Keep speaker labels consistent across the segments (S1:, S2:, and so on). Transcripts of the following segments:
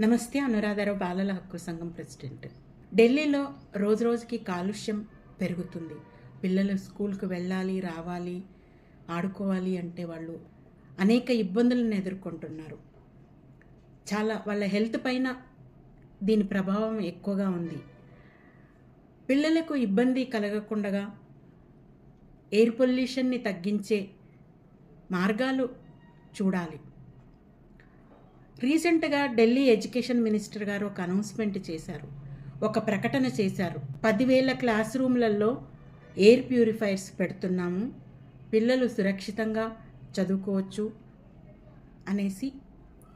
S1: నమస్తే అనురాధారావు బాలల హక్కు సంఘం ప్రెసిడెంట్. ఢిల్లీలో రోజు రోజుకి కాలుష్యం పెరుగుతుంది. పిల్లలు స్కూల్కి వెళ్ళాలి రావాలి ఆడుకోవాలి అంటే వాళ్ళు అనేక ఇబ్బందులను ఎదుర్కొంటున్నారు. చాలా వాళ్ళ హెల్త్ పైన దీని ప్రభావం ఎక్కువగా ఉంది. పిల్లలకు ఇబ్బంది కలగకుండా ఎయిర్ పొల్యూషన్ని తగ్గించే మార్గాలు చూడాలి. రీసెంట్గా ఢిల్లీ ఎడ్యుకేషన్ మినిస్టర్ గారు ఒక అనౌన్స్మెంట్ చేశారు. ఒక ప్రకటన చేశారు. పదివేల క్లాస్ రూమ్లలో ఎయిర్ ప్యూరిఫైర్స్ పెడుతున్నాము పిల్లలు సురక్షితంగా చదువుకోవచ్చు అనేసి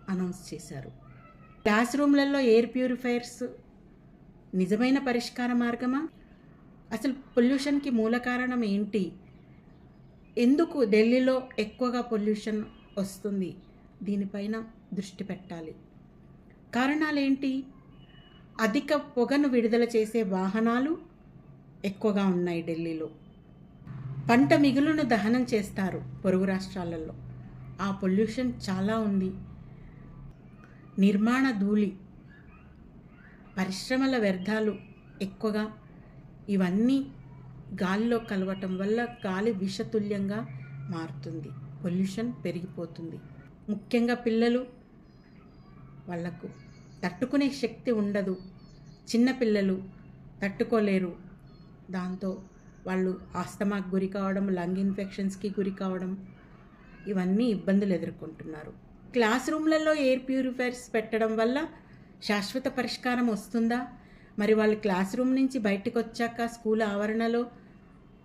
S1: అనౌన్స్ చేశారు. క్లాస్ రూమ్లలో ఎయిర్ ప్యూరిఫైర్స్ నిజమైన పరిష్కార మార్గమా? అసలు పొల్యూషన్కి మూల కారణం ఏంటి? ఎందుకు ఢిల్లీలో ఎక్కువగా పొల్యూషన్ వస్తుంది? దీనిపైన దృష్టి పెట్టాలి. కారణాలేంటి? అధిక పొగను విడుదల చేసే వాహనాలు ఎక్కువగా ఉన్నాయి ఢిల్లీలో. పంట మిగులును దహనం చేస్తారు పొరుగు రాష్ట్రాలలో. ఆ పొల్యూషన్ చాలా ఉంది. నిర్మాణ ధూళి పరిశ్రమల వ్యర్థాలు ఎక్కువగా ఇవన్నీ గాలిలో కలవటం వల్ల గాలి విషతుల్యంగా మారుతుంది. పొల్యూషన్ పెరిగిపోతుంది. ముఖ్యంగా పిల్లలు వాళ్ళకు తట్టుకునే శక్తి ఉండదు. చిన్న పిల్లలు తట్టుకోలేరు. దాంతో వాళ్ళు ఆస్తమాకు గురి కావడం లంగ్ ఇన్ఫెక్షన్స్కి గురి కావడం ఇవన్నీ ఇబ్బందులు ఎదుర్కొంటున్నారు. క్లాస్ రూమ్లలో ఎయిర్ ప్యూరిఫైర్స్ పెట్టడం వల్ల శాశ్వత పరిష్కారం వస్తుందా? మరి వాళ్ళు క్లాస్ రూమ్ నుంచి బయటకు వచ్చాక స్కూల్ ఆవరణలో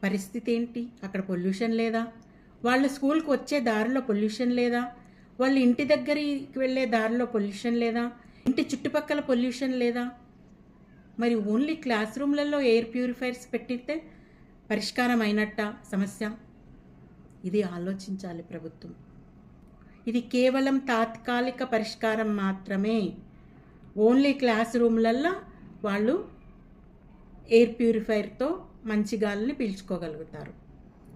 S1: పరిస్థితి ఏంటి? అక్కడ పొల్యూషన్ లేదా? వాళ్ళు స్కూల్కి వచ్చే దారిలో పొల్యూషన్ లేదా? వాళ్ళు ఇంటి దగ్గరికి వెళ్ళే దారిలో పొల్యూషన్ లేదా? ఇంటి చుట్టుపక్కల పొల్యూషన్ లేదా? మరి ఓన్లీ క్లాస్ రూమ్లలో ఎయిర్ ప్యూరిఫైర్స్ పెట్టితే పరిష్కారం అయినట్ట సమస్య? ఇది ఆలోచించాలి ప్రభుత్వం. ఇది కేవలం తాత్కాలిక పరిష్కారం మాత్రమే. ఓన్లీ క్లాస్ రూమ్లల్లో వాళ్ళు ఎయిర్ ప్యూరిఫైర్తో మంచి గాలిని పీల్చుకోగలుగుతారు.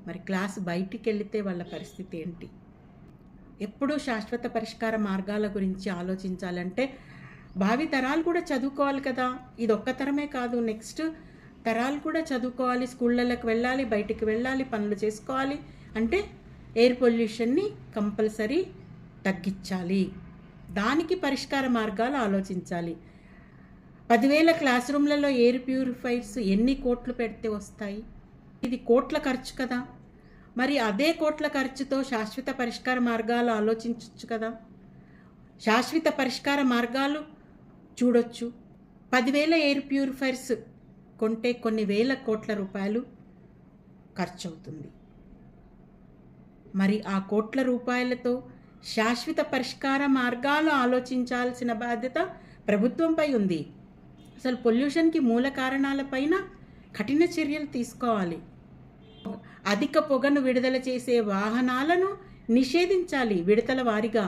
S1: మరి క్లాస్ బయటికి వెళితే వాళ్ళ పరిస్థితి ఏంటి? ఎప్పుడూ శాశ్వత పరిష్కార మార్గాల గురించి ఆలోచించాలంటే భావి తరాలు కూడా చదువుకోవాలి కదా. ఇది ఒక్క తరమే కాదు. నెక్స్ట్ తరాలు కూడా చదువుకోవాలి. స్కూళ్ళకి వెళ్ళాలి. బయటికి వెళ్ళాలి. పనులు చేసుకోవాలి. అంటే ఎయిర్ పొల్యూషన్ని కంపల్సరీ తగ్గించాలి. దానికి పరిష్కార మార్గాలు ఆలోచించాలి. పదివేల క్లాస్ రూమ్లలో ఎయిర్ ప్యూరిఫైర్స్ ఎన్ని కోట్లు పెడితే వస్తాయి? ఇది కోట్ల ఖర్చు కదా. మరి అదే కోట్ల ఖర్చుతో శాశ్వత పరిష్కార మార్గాలు ఆలోచించవచ్చు కదా? శాశ్వత పరిష్కార మార్గాలు చూడొచ్చు. పదివేల ఎయిర్ ప్యూరిఫైర్స్ కొంటే కొన్ని వేల కోట్ల రూపాయలు ఖర్చు అవుతుంది మరి ఆ కోట్ల రూపాయలతో శాశ్వత పరిష్కార మార్గాలు ఆలోచించాల్సిన బాధ్యత ప్రభుత్వంపై ఉంది. అసలు పొల్యూషన్కి మూల కారణాలపైన కఠిన చర్యలు తీసుకోవాలి. అధిక పొగను విడుదల చేసే వాహనాలను నిషేధించాలి విడతల వారిగా.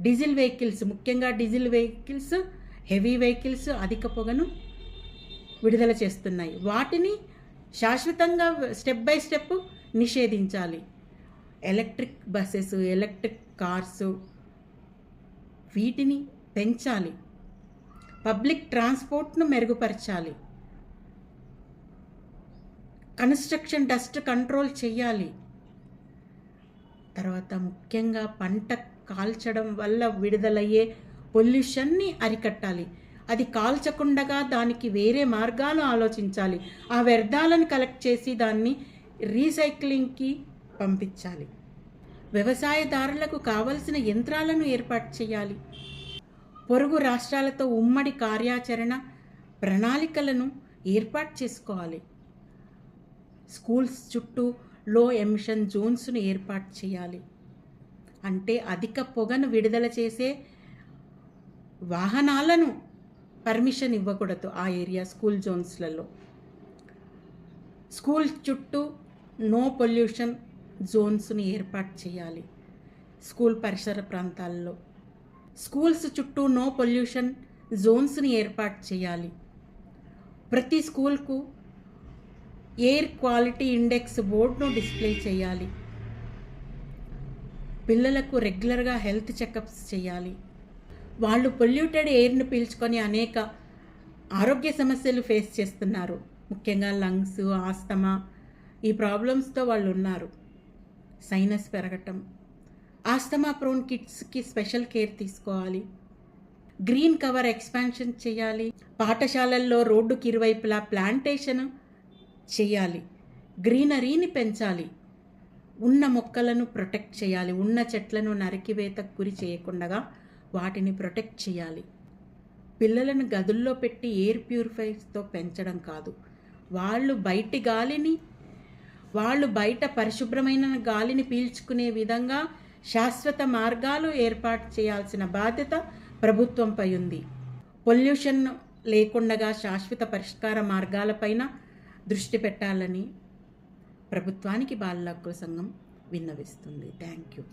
S1: డీజిల్ వెహికల్స్ ముఖ్యంగా డీజిల్ వెహికల్స్ హెవీ వెహికల్స్ అధిక పొగను విడుదల చేస్తున్నాయి. వాటిని శాశ్వతంగా స్టెప్ బై స్టెప్ నిషేధించాలి. ఎలక్ట్రిక్ బస్సెస్ ఎలక్ట్రిక్ కార్స్ వీటిని పెంచాలి. పబ్లిక్ ట్రాన్స్పోర్ట్ను మెరుగుపరచాలి. కన్స్ట్రక్షన్ డస్ట్ కంట్రోల్ చేయాలి తర్వాత ముఖ్యంగా పంట కాల్చడం వల్ల విడుదలయ్యే పొల్యూషన్ని అరికట్టాలి. అది కాల్చకుండగా దానికి వేరే మార్గాలు ఆలోచించాలి. ఆ వ్యర్థాలను కలెక్ట్ చేసి దాన్ని రీసైక్లింగ్కి పంపించాలి. వ్యవసాయదారులకు కావలసిన యంత్రాలను ఏర్పాటు చేయాలి పొరుగు రాష్ట్రాలతో ఉమ్మడి కార్యాచరణ ప్రణాళికలను ఏర్పాటు చేసుకోవాలి. స్కూల్స్ చుట్టూ లో ఎమిషన్ జోన్స్ను ఏర్పాటు చేయాలి. అంటే అధిక పొగను విడుదల చేసే వాహనాలను పర్మిషన్ ఇవ్వకూడదు ఆ ఏరియా స్కూల్ జోన్స్లలో. స్కూల్ చుట్టూ నో పొల్యూషన్ జోన్స్ని ఏర్పాటు చేయాలి స్కూల్ పరిసర ప్రాంతాల్లో. స్కూల్స్ చుట్టూ నో పొల్యూషన్ జోన్స్ని ఏర్పాటు చేయాలి. ప్రతి స్కూల్కు ఎయిర్ క్వాలిటీ ఇండెక్స్ బోర్డును డిస్ప్లే చేయాలి. పిల్లలకు రెగ్యులర్గా హెల్త్ చెకప్స్ చేయాలి. వాళ్ళు పొల్యూటెడ్ ఎయిర్ను పీల్చుకొని అనేక ఆరోగ్య సమస్యలు ఫేస్ చేస్తున్నారు. ముఖ్యంగా లంగ్స్ ఆస్తమా ఈ ప్రాబ్లమ్స్తో వాళ్ళు ఉన్నారు సైనస్ పెరగటం. ఆస్తమా ప్రోన్ కిడ్స్కి స్పెషల్ కేర్ తీసుకోవాలి. గ్రీన్ కవర్ ఎక్స్పాన్షన్ చేయాలి. పాఠశాలల్లో రోడ్డుకి ఇరువైపులా ప్లాంటేషన్ చేయాలి. గ్రీనరీని పెంచాలి. ఉన్న మొక్కలను ప్రొటెక్ట్ చేయాలి. ఉన్న చెట్లను నరికివేతకు గురి చేయకుండా వాటిని ప్రొటెక్ట్ చేయాలి. పిల్లలను గదుల్లో పెట్టి ఎయిర్ ప్యూరిఫైర్స్తో పెంచడం కాదు. వాళ్ళు బయటి గాలిని వాళ్ళు బయట పరిశుభ్రమైన గాలిని పీల్చుకునే విధంగా శాశ్వత మార్గాలు ఏర్పాటు చేయాల్సిన బాధ్యత ప్రభుత్వంపై ఉంది. పొల్యూషన్ లేకుండా శాశ్వత పరిష్కార మార్గాలపైన దృష్టి పెట్టాలని ప్రభుత్వానికి బాల హక్కుల సంఘం విన్నవిస్తుంది. Thank you